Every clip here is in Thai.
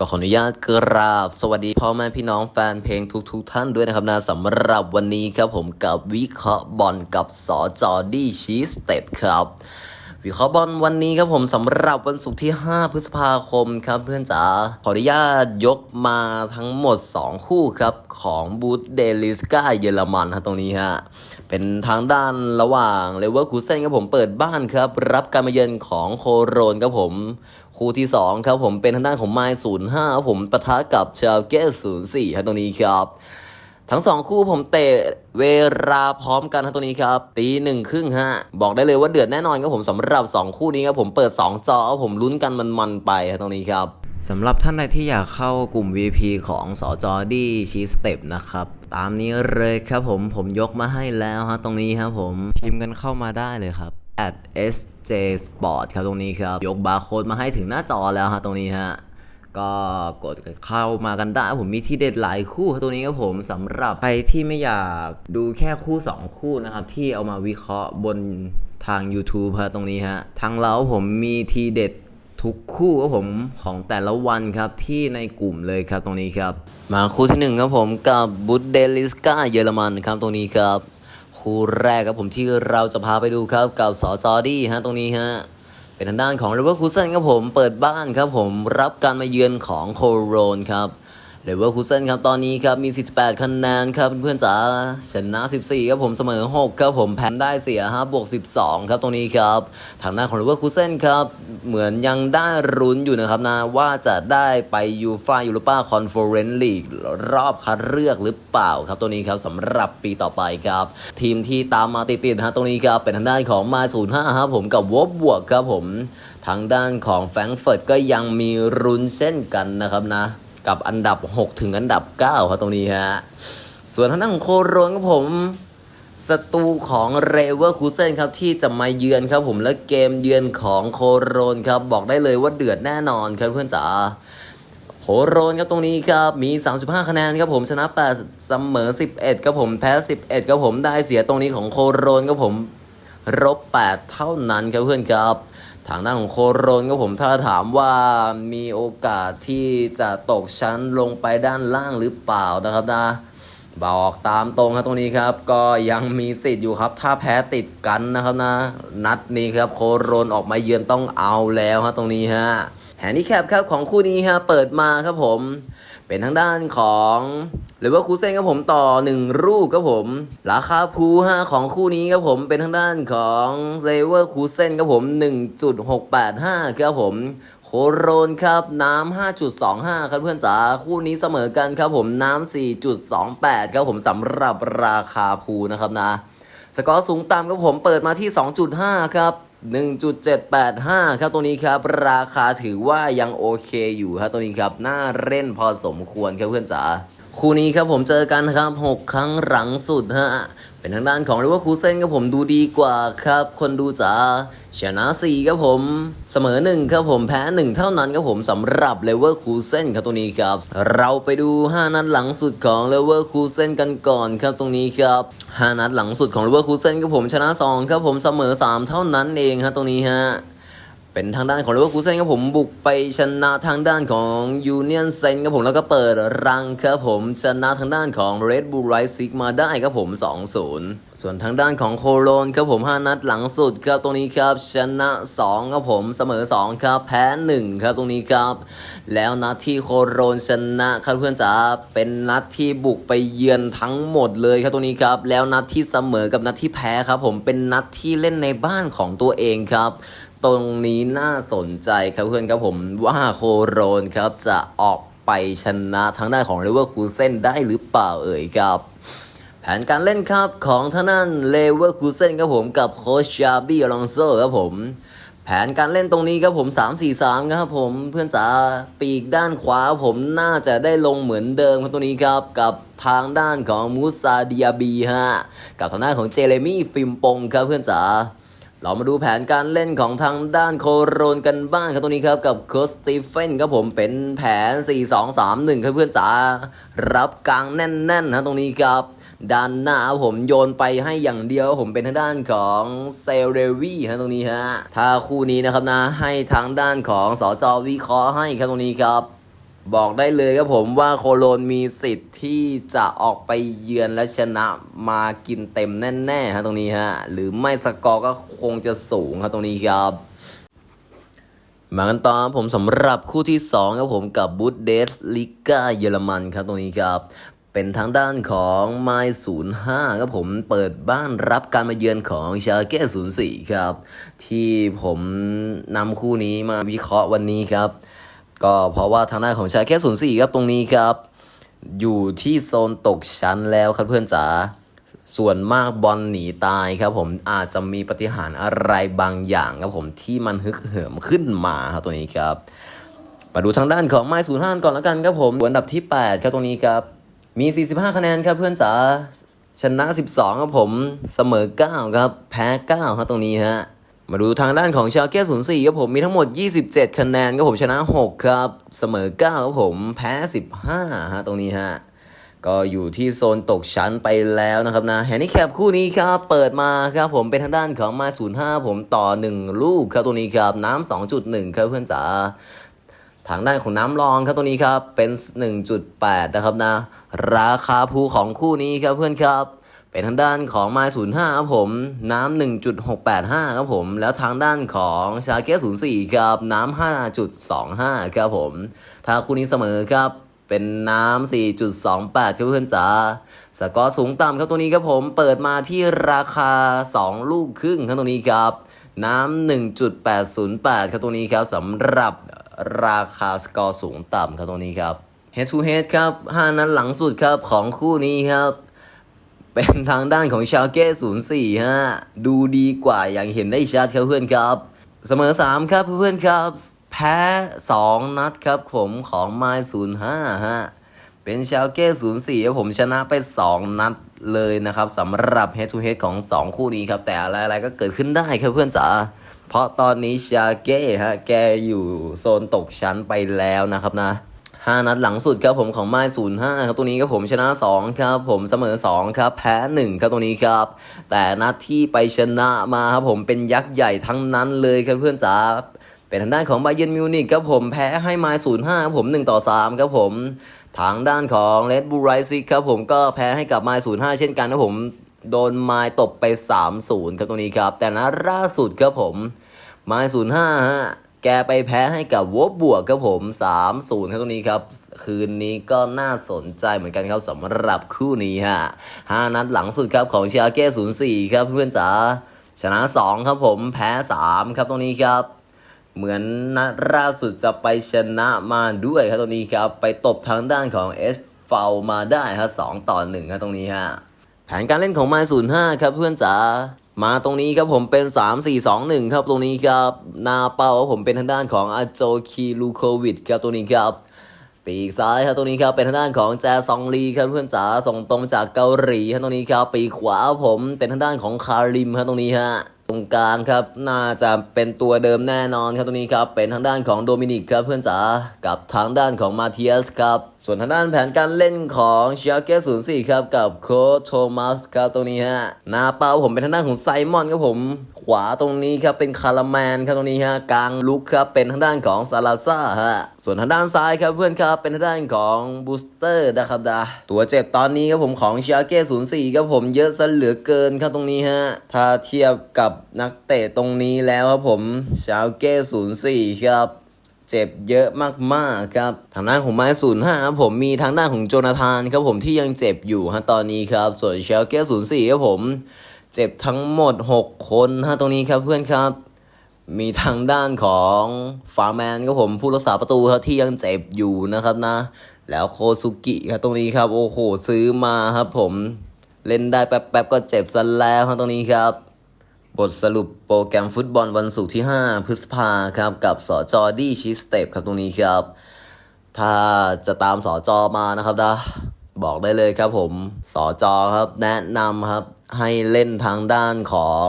ก็ขออนุญาตกราบ สวัสดีพ่อแม่พี่น้องแฟนเพลงทุกๆทท่านด้วยนะครับนะสำหรับวันนี้ครับผมกับวิเคราะห์บอลกับสอจอดี้ชีสเต็ปครับวิเคราะห์บอลวันนี้ครับผมสำหรับวันศุกร์ที่ 5 พฤษภาคมครับเพื่อนจ๋าขออนุญาตยกมาทั้งหมด 2 คู่ครับของบูธเดลิสกาเยอรมันครับตรงนี้ฮะเป็นทางด้านระหว่างเลเวอร์คูเซนครับผมเปิดบ้านครับ รับการมาเยือนของโคโรนครับผม คู่ที่ 2 ครับผมเป็นทางด้านของไมล์ศูนย์ห้าผมปะทะกับเชลเก้ศูนย์สี่ครับตรงนี้ครับ ทั้งสองคู่ผมเตะเวลาพร้อมกันครับตัวนี้ครับตีหนึ่งครึ่งฮะบอกได้เลยว่าเดือดแน่นอนครับผมสำหรับ 2 คู่นี้ครับผมเปิด 2 จอครับผมลุ้นกันมันๆไปครับตรงนี้ครับสำหรับท่านใดที่อยากเข้ากลุ่ม VP ของสอจอดี้ชีสเต็ปนะครับ ตามนี้เลยครับผมผมยกมาให้แล้วฮะตรงนี้ครับผมพิมพ์กันเข้ามาได้เลยครับ at sj sport ครับตรงนี้ครับ ยกบาร์โค้ดมาให้ถึงหน้าจอแล้วฮะตรงนี้ฮะก็กดเข้ามากันได้ผมมีที่เด็ดหลายคู่ครับตัวนี้ครับผมสำหรับใครที่ไม่อยากดูแค่คู่ 2 คู่นะครับ ที่เอามาวิเคราะห์บนทาง YouTube ฮะตรงนี้ฮะทางเราผมมีทีเด็ดทุกคู่ครับผมของแต่ละวันครับที่ในกลุ่มเลยครับตรงนี้ครับ มาคู่ที่หนึ่งครับผมกับบุตเดลิสกาเยอรมันครับตรงนี้ครับ คู่แรกครับผมที่เราจะพาไปดูครับกับสอจอดี้ฮะตรงนี้ฮะเป็นทางด้านของเลเวอร์คูเซนครับผมเปิดบ้านครับผมรับการมาเยือนของโคโรนครับ เลเวอร์คูเซนครับตอนนี้ครับมี 48 คะแนนครับเพื่อนๆจ๋าชนะ 14ครับผมเสมอ 6 ครับผมแพ้ได้เสียฮะบวก 12 ครับตรงนี้ครับทางด้านของเลเวอร์คูเซนครับเหมือนยังได้รุ้นอยู่นะครับนะว่าจะได้ไปยูฟ่ายูโรปาคอนเฟอเรนซ์ลีกรอบคัดเลือกหรือเปล่าครับตัวนี้ครับสำหรับปีต่อไปครับ ทีมที่ตามมาติดๆฮะตรงนี้ครับเป็นทางด้านของมาศูนย์ห้าครับผมกับวบบวกครับผม ทางด้านของแฟรงก์เฟิร์ตก็ยังมีรุนเช่นกันนะครับนะ กับอันดับ 6 ถึงอันดับ 9 ครับตรงนี้ฮะ ส่วนทางด้านของโคโรนครับผมศัตรูของเรเวอร์คูเซนครับที่จะมาเยือนครับผมและเกมเยือนของโคโรนครับบอกได้เลยว่าเดือดแน่นอนครับเพื่อนจ๋าโหโรนครับตรงนี้ครับมี 35 คะแนนครับผมชนะ8เสมอ 11ครับผมแพ้ 11ครับผมได้เสียตรงนี้ของโคโรนครับผมลบ8เท่านั้นครับเพื่อนครับ ทางด้านของโคโรนก็ผมถ้าถามว่ามีโอกาสที่จะตกชั้นลงไปด้านล่างหรือเปล่านะครับนะบอกตามตรงครับตรงนี้ครับ ก็ยังมีสิทธิ์อยู่ครับ ถ้าแพ้ติดกันนะครับนะ นัดนี้ครับโคโรนออกมาเยือนต้องเอาแล้วฮะตรงนี้ฮะแฮนดี้แคปครับของคู่นี้ฮะเปิดมาครับผม เป็นทางด้านของหรือว่าคูเซนครับผมต่อ 1 รูปครับผม ราคาภูฮะของคู่นี้ครับผมเป็นทางด้านของเลเวอร์คูเซนครับผม 1.685ครับผมโคโรนครับน้ำ 5.25 ครับเพื่อนจ๋าคู่นี้เสมอกันครับผมน้ำ 4.28 ครับผมสำหรับราคาภูนะครับนะ สกอร์สูงต่ำครับผมเปิดมาที่ 2.5 ครับ 1.785 ครับตัวนี้ครับ ราคาถือว่ายังโอเคอยู่ครับตัวนี้ครับ น่าเล่นพอสมควรครับเพื่อนจ๋า คู่นี้ครับผมเจอกันครับ 6 ครั้งหลังสุดฮะ เป็นทางด้านของเรเวอร์คูเซนครับผมดูดีกว่าครับ คนดูจ๋าชนะ4ครับผมเสมอ1ครับผมแพ้ 1 เท่านั้นครับผมสำหรับเลเวอร์คูเซนครับตรงนี้ครับ เราไปดู 5 นัดหลังสุดของเลเวอร์คูเซนกันก่อนครับตรงนี้ครับ 5 นัดหลังสุดของเลเวอร์คูเซนครับผมชนะ 2 ครับผมเสมอ 3 เท่านั้นเองครับตรงนี้ฮะ เป็นทางด้านของเลเวอร์คูเซนครับผมบุกไปชนะทางด้านของยูเนียนเซนครับผมแล้วก็เปิดรังครับผมชนะทางด้านของ Red Bull Rise Sig มาได้ครับผม 2-0 ส่วนทางด้านของโคโลนครับผม 5 นัดหลังสุดครับตรงนี้ครับ ชนะ 2 ครับผมเสมอ 2 ครับ แพ้ 1 ครับตรงนี้ครับ แล้วนัดที่โคโลนชนะครับเพื่อนจ๋าเป็นนัดที่บุกไปเยือนทั้งหมดเลยครับตรงนี้ครับ แล้วนัดที่เสมอกับนัดที่แพ้ครับผมเป็นนัดที่เล่นในบ้านของตัวเองครับ ตรงนี้น่าสนใจครับเพื่อนครับผมว่าโคโรนครับจะออกไปชนะทางด้านของเลเวอร์คูเซนได้หรือเปล่าเอ่ยครับ แผนการเล่นครับของทางด้านเลเวอร์คูเซนครับผมกับโคชชาบี้อลองโซครับผมแผนการเล่นตรงนี้ครับผม 3-4-3ครับผมเพื่อนจ๋าปีกด้านขวาผมน่าจะได้ลงเหมือนเดิมครับตรงนี้ครับกับทางด้านของมูซาดิอาบีฮะกับทางด้านของเจเรมี่ฟิมปงครับเพื่อนจ๋า เรามาดูแผนการเล่นของทางด้านโคโรนกันบ้างครับตรงนี้ครับกับโคสตีเฟนครับผมเป็นแผน 4-2-3-1 ครับเพื่อนจ๋ารับกลางแน่นๆนะตรงนี้ครับด้านหน้าผมโยนไปให้อย่างเดียวผมเป็นทางด้านของเซเรวีฮะตรงนี้ฮะถ้าคู่นี้นะครับนะให้ทางด้านของสจวิเคราะห์ให้ครับตรงนี้ครับ บอกได้เลยครับผมว่าโคโลนมีสิทธิ์ที่จะออกไปเยือนและชนะมากินเต็มแน่ๆฮะตรงนี้ฮะหรือไม่สกอร์ก็คงจะสูงครับตรงนี้ครับมากันต่อครับผมสำหรับคู่ที่2ครับผมกับบูตเดสลิก้าเยอรมันครับตรงนี้ครับ เป็นทางด้านของไมศูนย์ห้าครับผมเปิดบ้านรับการมาเยือนของชาเก้ศูนย์สี่ครับ ที่ผมนำคู่นี้มาวิเคราะห์วันนี้ครับ ก็เพราะว่าทางด้านของชาเก้ศูนย์สี่ครับตรงนี้ครับ อยู่ที่โซนตกชั้นแล้วครับเพื่อนจ๋าส่วนมากบอลหนีตายครับผมอาจจะมีปฏิหารอะไรบางอย่างครับผมที่มันฮึกเหิมขึ้นมาครับตัวนี้ครับมาดูทางด้านของไม้ศูนย์ห้าก่อนแล้วกันครับผมอันดับที่ 8 ครับตรงนี้ครับ มี 45 คะแนนครับเพื่อนจ๋าชนะ 12 ครับผม เสมอ 9 ครับ แพ้9ครับตรงนี้ฮะ มาดูทางด้านของชาเก้04ครับผมมีทั้งหมด 27 คะแนนครับผมชนะ 6 ครับ เสมอ 9 ครับผมแพ้ 15 ฮะ ตรงนี้ฮะ ก็อยู่ที่โซนตกชั้นไปแล้วนะครับนะแฮนนี่แคปคู่นี้ครับ เปิดมาครับผมเป็นทางด้านของมา 05 ผมต่อ 1 ลูกครับตรงนี้ครับ น้ำ 2.1 ครับเพื่อนจ๋าทางด้านของน้ำรองครับตัวนี้ครับเป็น 1.8 นะครับนะ ราคาภูของคู่นี้ครับเพื่อนครับ เป็นทางด้านของไมล์05ครับผม น้ำ1.685ครับผม แล้วทางด้านของชาเก้04ครับ น้ำ5.25ครับผม ถ้าคู่นี้เสมอครับ เป็นน้ำ4.28 ครับเพื่อนจ๋า สกอร์สูงต่ำครับตัวนี้ครับผม เปิดมาที่ราคา 2 ลูกครึ่งครับตัวนี้ครับ น้ำ1.808 ครับตรงนี้ครับสำหรับราคาสกอร์สูงต่ำครับตรงนี้ครับ Head to Head ครับ 5 นัดหลังสุดครับของคู่นี้ครับ เป็นทางด้านของชาเก้04ฮะ ดูดีกว่าอย่างเห็นได้ชัดครับเพื่อนครับ เสมอ 3 ครับเพื่อนครับ แพ้ 2 นัดครับผมของไมล์05ฮะ เป็นชาเก้04ครับผมชนะไป 2 นัดเลยนะครับสำหรับ Head to Head ของ 2 คู่นี้ครับ แต่อะไรๆก็เกิดขึ้นได้ครับเพื่อนจ๋าเพราะตอนนี้ชาเก้ฮะแกอยู่โซนตกชั้นไปแล้วนะครับนะ ห้านัดหลังสุดครับผมของไม้ศูนย์ห้าครับตัวนี้ครับผมชนะ2ครับผมเสมอ2ครับแพ้1ครับตัวนี้ครับ แต่นัดที่ไปชนะมาครับผมเป็นยักษ์ใหญ่ทั้งนั้นเลยครับเพื่อนจ๋าเป็นทางด้านของไบเยนมิวนิกครับผมแพ้ให้ไม้ศูนย์ห้าครับผม1ต่อ3ครับผมทางด้านของเลดบูไรซิกครับผมก็แพ้ให้กับไม้ศูนย์ห้าเช่นกันครับผมโดนไม้ตบไป 3-0ครับตัวนี้ครับ แต่นัดล่าสุดครับผม ไม้ศูนย์ห้าฮะ แกไปแพ้ให้กับวบบวกครับผม 3-0 ครับตรงนี้ครับ คืนนี้ก็น่าสนใจเหมือนกันครับสำหรับคู่นี้ฮะ5นัดหลังสุดครับของเชียร์เก้04 ครับเพื่อนจ๋าชนะ 2 ครับผมแพ้ 3 ครับตรงนี้ครับ เหมือนนัดล่าสุดจะไปชนะมาด้วยครับตรงนี้ครับ ไปตบทางด้านของเอสเฟลมาได้ครับ2ต่อ1ครับตรงนี้ฮะแผนการเล่นของไมล์ศูนย์ห้าครับเพื่อนจ๋า มาตรงนี้ครับผมเป็น 3 4 2 1 ครับตรงนี้ครับหน้าเป้าครับผมเป็นทางด้านของอาโจคีลูโควิดครับตรงนี้ครับปีกซ้ายครับตรงนี้ครับเป็นทางด้านของแจซองลีครับเพื่อนจ๋าส่งตรงจากเกาหลีครับตรงนี้ครับปีกขวาผมเป็นทางด้านของคาริมครับตรงนี้ฮะตรงกลางครับน่าจะเป็นตัวเดิมแน่นอนครับตรงนี้ครับเป็นทางด้านของโดมินิกครับเพื่อนจ๋ากับทางด้านของมาเทียสครับส่วนทางด้านแผนการเล่นของเชียร์เกส04ครับกับโค้ชโทมัสครับตรงนี้ฮะหน้าเป้าผมเป็นทางด้านของไซมอนครับผมขวาตรงนี้ครับเป็นคาราแมนครับตรงนี้ฮะกลางลุกครับเป็นทางด้านของซาลาซ่าฮะส่วนทางด้านซ้ายครับเพื่อนครับเป็นทางด้านของบูสเตอร์นะครับดาตัวเจ็บตอนนี้ครับผมของเชียร์เก04ครับผมเยอะซะเหลือเกินครับตรงนี้ฮะถ้าเทียบกับนักเตะตรงนี้แล้วครับผมเชาวเก้04ครับ เจ็บเยอะมากๆครับทางด้านของไม้ศูนย์ห้าครับผมมีทางด้านของโจนาธานครับผมที่ยังเจ็บอยู่ฮะตอนนี้ครับ ส่วนเชลเก้ศูนย์สี่ครับผม เจ็บทั้งหมด 6 คนฮะตรงนี้ครับเพื่อนครับ มีทางด้านของฟาร์แมนครับผมผู้รักษาประตูครับที่ยังเจ็บอยู่นะครับนะ แล้วโคซุกิครับตรงนี้ครับโอ้โหซื้อมาครับผมเล่นได้แป๊บๆก็เจ็บซะแล้วครับตรงนี้ครับ บทสรุปโปรแกรมฟุตบอลวันศุกร์ที่ 5 พฤษภาครับกับสอจอดี้ชีสเตปครับตรงนี้ครับ ถ้าจะตามสอจอมานะครับนะบอกได้เลยครับผมสอจอครับแนะนำครับให้เล่นทางด้านของ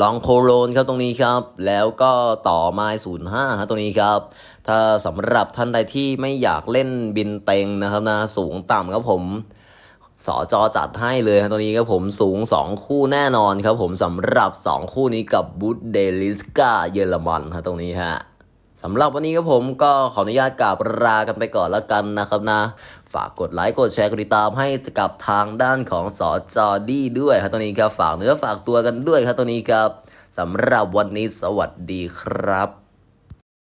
ลองโคโรนครับตรงนี้ครับ แล้วก็ต่อไม้ศูนย์ห้าครับตรงนี้ครับ ถ้าสำหรับท่านใดที่ไม่อยากเล่นบินเต็งนะครับนะสูงต่ำครับผม สอจอจัดให้เลยครับตัวนี้ครับผมสูง 2 คู่แน่นอนครับผมสำหรับ 2 คู่นี้กับบูตเดลิสกาเยอรมันครับตรงนี้ฮะสำหรับวันนี้ครับผมก็ขออนุญาตกราบลากันไปก่อนแล้วกันนะครับนะ ฝากกดไลค์กดแชร์กดติดตามให้กับทางด้านของสอจอดี้ด้วยครับตัวนี้ครับฝากเนื้อฝากตัวกันด้วยครับตัวนี้ครับสำหรับวันนี้สวัสดีครับ